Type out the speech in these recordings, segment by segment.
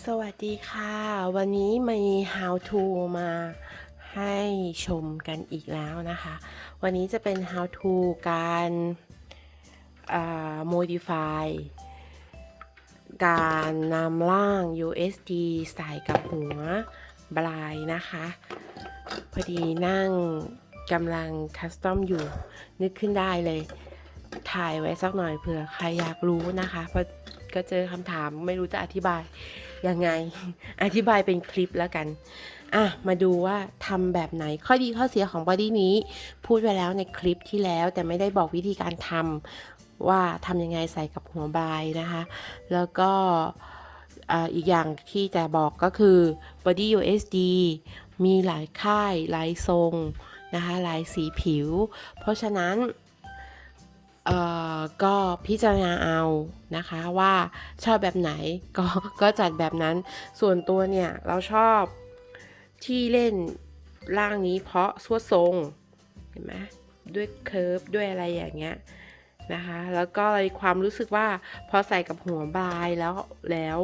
สวัสดีค่ะ วันนี้มี how to มาให้ชมกันอีกแล้วนะคะ วันนี้จะเป็น how to การ modify การนำร่าง USD ใส่กับหัวบลายนะคะ พอดีนั่งกำลังคัสตอมอยู่ นึกขึ้นได้เลย ถ่ายไว้สักหน่อยเผื่อใครอยากรู้นะคะ เพราะก็เจอคำถามไม่รู้จะอธิบาย ยังไง อธิบายเป็นคลิปแล้วกัน อะ มาดูว่าทำแบบไหนข้อดีข้อเสียของบอดี้นี้ พูดไปแล้วในคลิปที่แล้วแต่ไม่ได้บอกวิธีการทำว่าทำยังไงใส่กับหัวบายนะคะ แล้วก็อ,อีกอย่างที่จะบอกก็คือ Body USD มีหลายค่ายหลายทรงนะคะหลายสีผิว เพราะฉะนั้น เอ่อก็พิจารณาเอานะคะว่าชอบแบบไหนก็ก็จัดแบบนั้น ส่วนตัวเนี่ยเราชอบที่เล่นร่างนี้เพราะสวดทรงเห็นไหมด้วยเคิร์ฟด้วยอะไรอย่างเงี้ยนะคะแล้วก็เลยความรู้สึกว่าพอใส่กับหัวบายแล้วแล้ว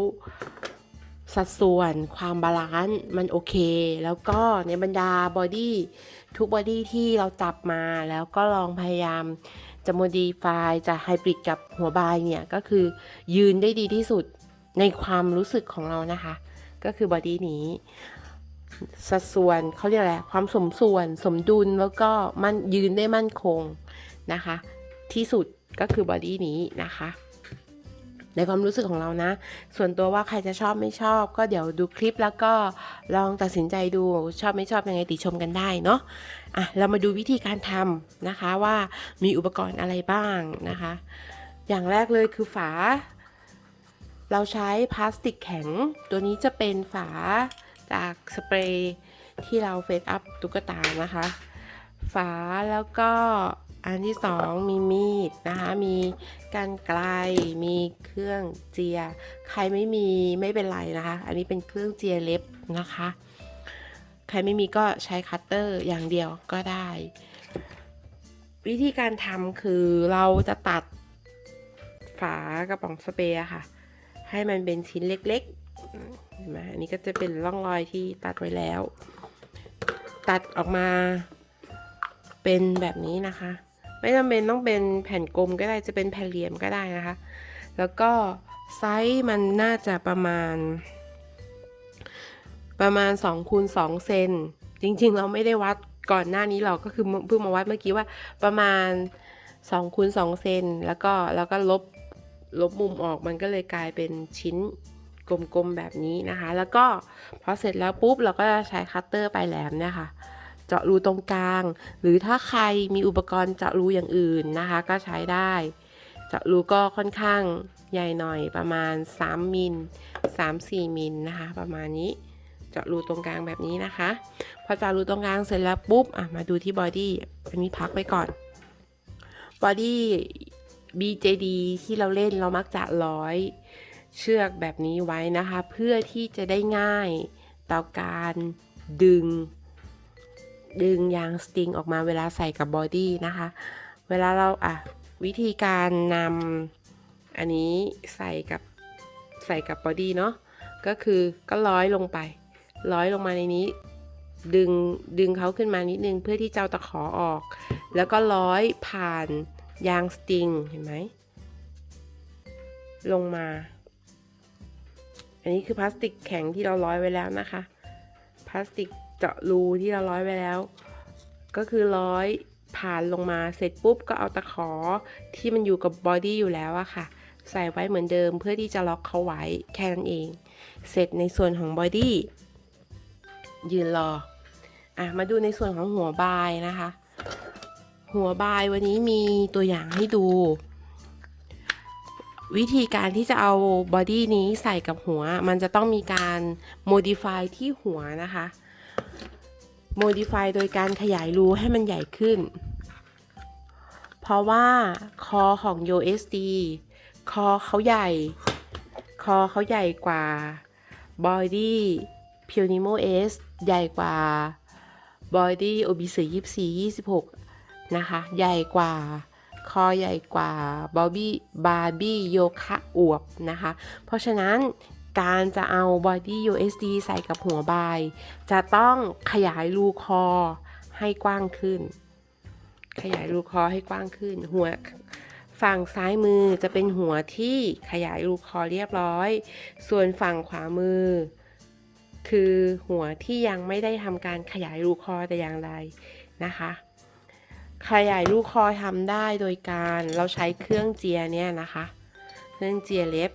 สัดส่วนความบาลานซ์มันโอเค แล้วก็ในบรรดาบอดี้ทุกบอดี้ที่เราจับมาแล้วก็ลองพยายามจะ modify จะไฮบริดกับหัวบายเนี่ย ก็คือยืนได้ดีที่สุดในความรู้สึกของเรานะคะ ก็คือบอดี้นี้ สัดส่วนเขาเรียกอะไรความสมส่วนสมดุลแล้วก็มันยืนได้มั่นคงนะคะ ที่สุดก็คือบอดี้นี้นะคะในความรู้สึกของเรานะ ส่วนตัวว่าใครจะชอบไม่ชอบ ก็เดี๋ยวดูคลิปแล้วก็ลองตัดสินใจดูชอบไม่ชอบยังไงติชมกันได้เนาะ อะเรามาดูวิธีการทำนะคะว่ามีอุปกรณ์อะไรบ้างนะคะ อย่างแรกเลยคือฝา เราใช้พลาสติกแข็ง ตัวนี้จะเป็นฝาจากสเปรย์ที่เราเฟซอัพตุ๊กตานะคะ ฝาแล้วก็อันที่สองมีมีดนะคะ มีกันไกล มีเครื่องเจีย ใครไม่มีไม่เป็นไรนะคะ อันนี้เป็นเครื่องเจียเล็บนะคะ ใครไม่มีก็ใช้คัตเตอร์อย่างเดียวก็ได้ วิธีการทำคือเราจะตัดฝากระป๋องสเปรย์ค่ะ ให้มันเป็นชิ้นเล็กๆเห็นไหมอันนี้ก็จะเป็นร่องรอยที่ตัดไว้แล้ว ตัดออกมาเป็นแบบนี้นะคะ ไม่จำเป็นต้องเป็นแผ่นกลมก็ได้จะเป็นแผ่นเหลี่ยมก็ได้นะคะ แล้วก็ไซส์มันน่าจะประมาณ ประมาณ2คูณ2เซนจริงๆ เราไม่ได้วัดก่อนหน้านี้หรอกก็คือเพิ่งมาวัดเมื่อกี้ว่าประมาณ2คูณ2เซนแล้วก็แล้วก็ลบลบมุมออกมันก็เลยกลายเป็นชิ้นกลมๆแบบนี้นะคะ แล้วก็พอเสร็จแล้วปุ๊บเราก็จะใช้คัตเตอร์ปลายแหลมเนี่ยค่ะ เจาะรูตรงกลาง หรือถ้าใครมีอุปกรณ์เจาะรูอย่างอื่นนะคะ ก็ใช้ได้ เจาะรูก็ค่อนข้างใหญ่หน่อยประมาณ 3มิล3-4มิลนะคะ ประมาณนี้ เจาะรูตรงกลางแบบนี้นะคะ พอเจาะรูตรงกลางเสร็จแล้วปุ๊บอะมาดูที่บอดี้อันนี้พักไว้ก่อนบอดี้ BJD ที่เราเล่นเรามักจะร้อยเชือกแบบนี้ไว้นะคะ เพื่อที่จะได้ง่ายต่อการดึง ดึงยางสติงออกมาเวลาใส่กับบอดี้นะคะ เวลาเราอะวิธีการนำอันนี้ใส่กับใส่กับบอดี้เนาะก็คือก็ร้อยลงไป ร้อยลงมาในนี้ ดึงดึงเขาขึ้นมานิดนึงเพื่อที่จะเอาตะขอออก แล้วก็ร้อยผ่านยางสติงเห็นไหมลงมา อันนี้คือพลาสติกแข็งที่เราร้อยไว้แล้วนะคะ พลาสติกเจาะรูที่เราร้อยไว้แล้ว ก็คือร้อยผ่านลงมาเสร็จปุ๊บก็เอาตะขอที่มันอยู่กับบอดี้อยู่แล้วอะค่ะ ใส่ไว้เหมือนเดิมเพื่อที่จะล็อกเขาไว้แค่นั้นเอง เสร็จในส่วนของบอดี้ ยืนรอ อะ มาดูในส่วนของหัวบายนะคะ หัวบายวันนี้มีตัวอย่างให้ดู วิธีการที่จะเอาบอดี้นี้ใส่กับหัว มันจะต้องมีการ modify ที่หัวนะคะ modify โดยการขยายรูให้มันใหญ่ขึ้น เพราะว่าคอของ USD คอเขาใหญ่ คอเขาใหญ่กว่า body p u n i m o S ใหญ่กว่า body obis 24 26 นะคะ ใหญ่กว่า คอใหญ่กว่าบอบบี้บาร์บี้โยคะอวบนะคะ เพราะฉะนั้นการจะเอา body USD ใส่กับหัวบาย จะต้องขยายรูคอให้กว้างขึ้น ขยายรูคอให้กว้างขึ้น หัวฝั่งซ้ายมือจะเป็นหัวที่ขยายรูคอเรียบร้อย ส่วนฝั่งขวามือ คือหัวที่ยังไม่ได้ทำการขยายรูคอแต่อย่างใดนะคะ ขยายรูคอทำได้โดยการเราใช้เครื่องเจียเนี่ยนะคะ เครื่องเจียเล็บ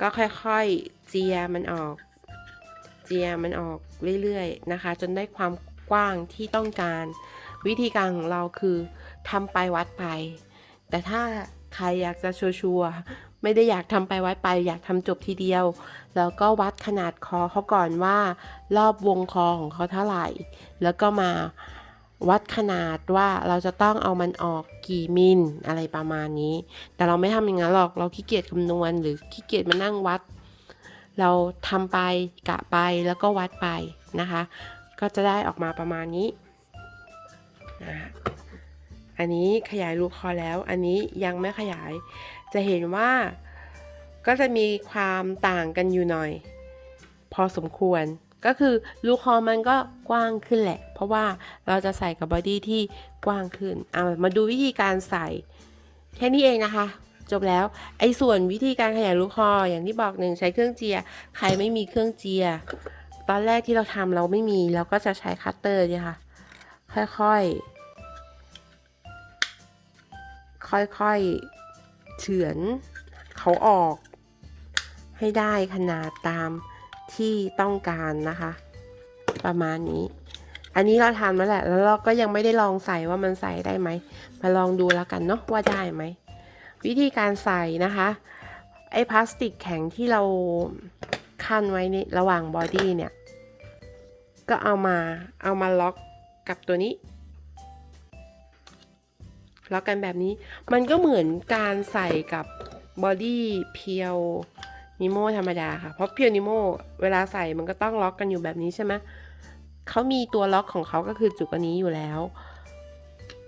ก็ค่อยๆเจียมันออก เจียมันออกเรื่อยๆนะคะ จนได้ความกว้างที่ต้องการ วิธีการของเราคือทำไปวัดไป แต่ถ้าใครอยากจะชัวร์ ไม่ได้อยากทำไปไวัดไป อยากทำจบทีเดียว แล้วก็วัดขนาดคอเขาก่อนว่า รอบวงคอของเขาเท่าไหร่ แล้วก็มาวัดขนาดว่าเราจะต้องเอามันออกกี่มิลอะไรประมาณนี้ แต่เราไม่ทำอย่างนั้นหรอกเราขี้เกียจคำนวณ หรือขี้เกียจมานั่งวัด เราทำไปกะไปแล้วก็วัดไปนะคะ ก็จะได้ออกมาประมาณนี้นะคะอันนี้ขยายรูคอแล้ว อันนี้ยังไม่ขยาย จะเห็นว่าก็จะมีความต่างกันอยู่หน่อย พอสมควรก็คือรูคอมันก็กว้างขึ้นแหละ เพราะว่าเราจะใส่กับบอดี้ที่กว้างขึ้นเอามาดูวิธีการใส่ แค่นี้เองนะคะ จบแล้วไอ้ส่วนวิธีการขยายลูกคออย่างที่บอกหนึ่งใช้เครื่องเจีย ใครไม่มีเครื่องเจีย ตอนแรกที่เราทำเราไม่มีเราก็จะใช้คัตเตอร์เนี่ยค่ะค่อยๆค่อยๆ เฉือนเขาออกให้ได้ขนาดตามที่ต้องการนะคะ ประมาณนี้ อันนี้เราทำมาแหละ แล้วเราก็ยังไม่ได้ลองใส่ว่ามันใส่ได้ไหม มาลองดูแล้วกันเนาะว่าได้ไหม วิธีการใส่นะคะ ไอ้พลาสติกแข็งที่เราขั้นไว้ในระหว่างบอดี้เนี่ย ก็เอามาเอามาล็อกกับตัวนี้ ล็อกกันแบบนี้ มันก็เหมือนการใส่กับบอดี้เพียวนิโมธรรมดาค่ะ เพราะเพียวนิโมเวลาใส่มันก็ต้องล็อกกันอยู่แบบนี้ใช่ไหมเขามีตัวล็อกของเขาก็คือจุกอันนี้อยู่แล้ว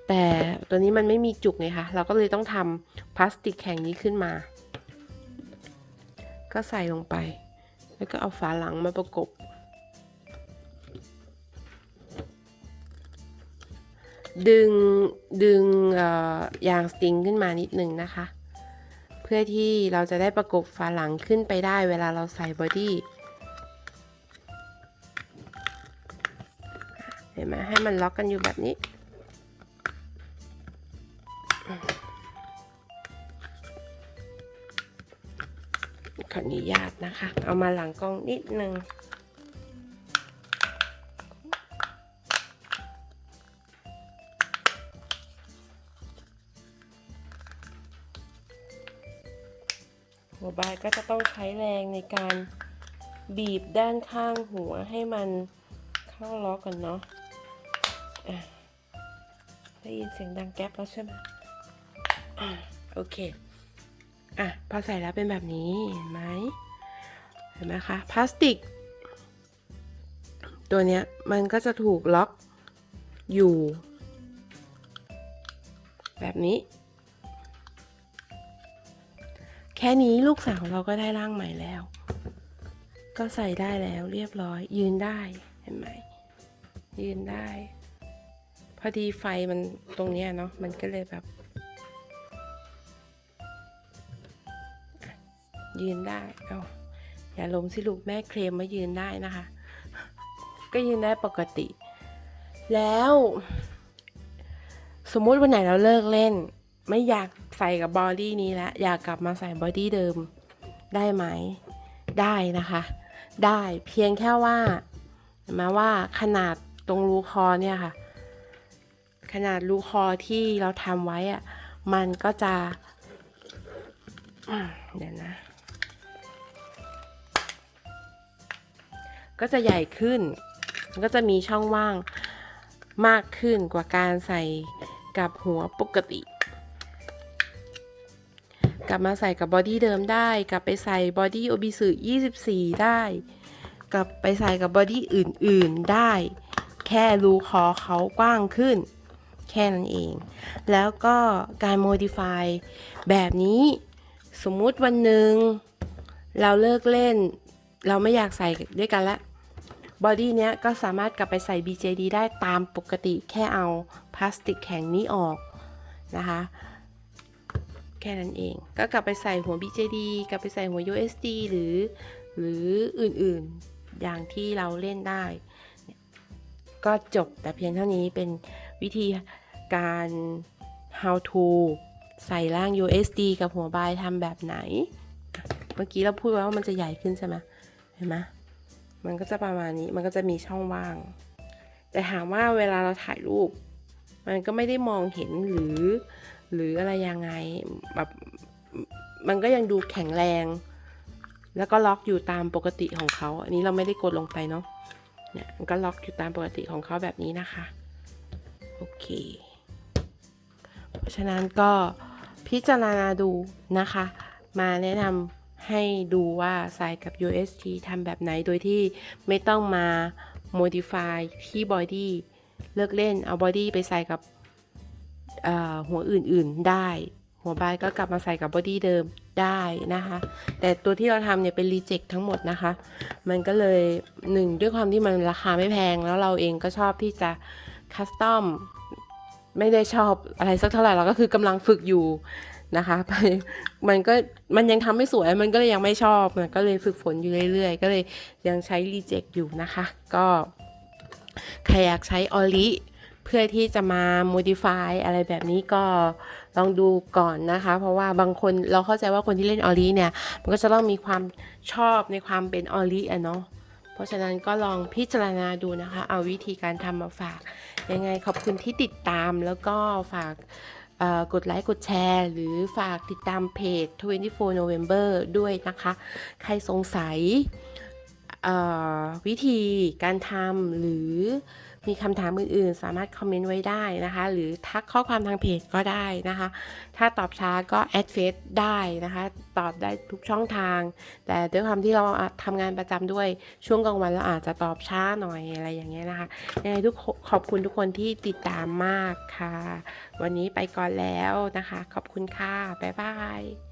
แต่ตัวนี้มันไม่มีจุกไงคะเราก็เลยต้องทำพลาสติกแข็งนี้ขึ้นมา ก็ใส่ลงไป แล้วก็เอาฝาหลังมาประกบ ดึงดึงยางสติงขึ้นมานิดหนึ่งนะคะ เพื่อที่เราจะได้ประกบฝาหลังขึ้นไปได้เวลาเราใส่บอดี้เห็นไหมให้มันล็อกกันอยู่แบบนี้ ขออนุญาตนะคะ เอามาหลังกล้องนิดนึง หัวบายก็จะต้องใช้แรงในการบีบด้านข้างหัวให้มันเข้าล็อกกันเนาะะได้ยินเสียงดังแก๊ปแล้วใช่ไหมอโอเค อะ พอใส่แล้วเป็นแบบนี้ เห็นไหมเห็นไหมคะ พลาสติก ตัวเนี้ยมันก็จะถูกล็อกอยู่ แบบนี้ ค่นี้ลูกสาวเราก็ได้ร่างใหม่แล้ว ก็ใส่ได้แล้วเรียบร้อย ยืนได้เห็นไหมยืนได้ พอดีไฟมันตรงเนี้ยเนาะมันก็เลยแบบ ยืนได้เอาอย่าล้มสิลูกแม่เคลมมายืนได้นะคะ ก็ยืนได้ปกติ แล้ว สมมุติวันไหนเราเลิกเล่น ไม่อยากใส่กับบอดี้นี้แล้วอยากกลับมาใส่บอดี้เดิมได้ไหม ได้นะคะ ได้เพียงแค่ว่าเห็นไหมว่าขนาดตรงรูคอเนี่ยค่ะ ขนาดรูคอที่เราทำไว้อะมันก็จะเดี๋ยวนะ ก็จะใหญ่ขึ้น ก็จะมีช่องว่างมากขึ้นกว่าการใส่กับหัวปกติ กลับมาใส่กับบอดี้เดิมได้ กลับไปใส่บอดี้โอบิสึ24 ได้ กลับไปใส่กับบอดี้อื่นๆได้ แค่รูคอเขากว้างขึ้น แค่นั้นเอง แล้วก็การโมดิฟายแบบนี้ สมมุติวันหนึ่งเราเลิกเล่น เราไม่อยากใส่ด้วยกันละบอดี้เนี้ยก็สามารถกลับไปใส่ BJD ได้ตามปกติแค่เอาพลาสติกแข็งนี้ออกนะคะ ค่นั้นเอง ก็กลับไปใส่หัว BJD กลับไปใส่หัว USD หรือ หรืออื่นๆอย่างที่เราเล่นได้ ก็จบแต่เพียงเท่านี้เป็นวิธีการ how to ใส่ร่าง USD กับหัวบายทำแบบไหน เมื่อกี้เราพูดไว้ว่ามันจะใหญ่ขึ้นใช่ไหมเห็นไหมมันก็จะประมาณนี้ มันก็จะมีช่องว่าง แต่ถามว่าเวลาเราถ่ายรูป มันก็ไม่ได้มองเห็นหรือ หรืออะไรยังไงแบบมันก็ยังดูแข็งแรง แล้วก็ล็อกอยู่ตามปกติของเขา อันนี้เราไม่ได้กดลงไปเนาะเนี่ยมันก็ล็อกอยู่ตามปกติของเขาแบบนี้นะคะ โอเค เพราะฉะนั้นก็พิจารณาดูนะคะ มาแนะนำให้ดูว่าใส่กับ UST ทำแบบไหนโดยที่ไม่ต้องมา modify ที่ body เลิกเล่นเอา body ไปใส่กับ หัวอื่นๆได้ หัวบายก็กลับมาใส่กับ body เดิมได้นะคะ แต่ตัวที่เราทำเนี่ยเป็น reject ทั้งหมดนะคะ มันก็เลยหนึ่งด้วยความที่มันราคาไม่แพงแล้วเราเองก็ชอบที่จะคัสตอมไม่ได้ชอบอะไรสักเท่าไหร่เราก็คือกำลังฝึกอยู่นะคะไปมันก็มันยังทำไม่สวยมันก็เลยยังไม่ชอบมันก็เลยฝึกฝนอยู่เรื่อยๆ ก็เลยยังใช้รีเจ็คอยู่นะคะ ก็ใครอยากใช้ออลิ เพื่อที่จะมา modify อะไรแบบนี้ก็ลองดูก่อนนะคะ เพราะว่าบางคนเราเข้าใจว่าคนที่เล่นออลิเนี่ย มันก็จะต้องมีความชอบในความเป็นออลิอะเนาะเพราะฉะนั้นก็ลองพิจารณาดูนะคะ เอาวิธีการทำมาฝาก ยังไงขอบคุณที่ติดตามแล้วก็ฝากกดไลค์กดแชร์ หรือฝากติดตามเพจ 24 November ด้วยนะคะ ใครสงสัย วิธีการทำหรือมีคำถามอื่นๆ สามารถคอมเมนต์ไว้ได้นะคะ หรือทักข้อความทางเพจก็ได้นะคะ ถ้าตอบช้าก็แอดเฟซได้นะคะ ตอบได้ทุกช่องทาง แต่ด้วยความที่เราทำงานประจำด้วยช่วงกลางวันเราอาจจะตอบช้าหน่อยอะไรอย่างเงี้ยนะคะยังไงทุกขอบคุณทุกคนที่ติดตามมากค่ะ วันนี้ไปก่อนแล้วนะคะ ขอบคุณค่ะ บ๊ายบาย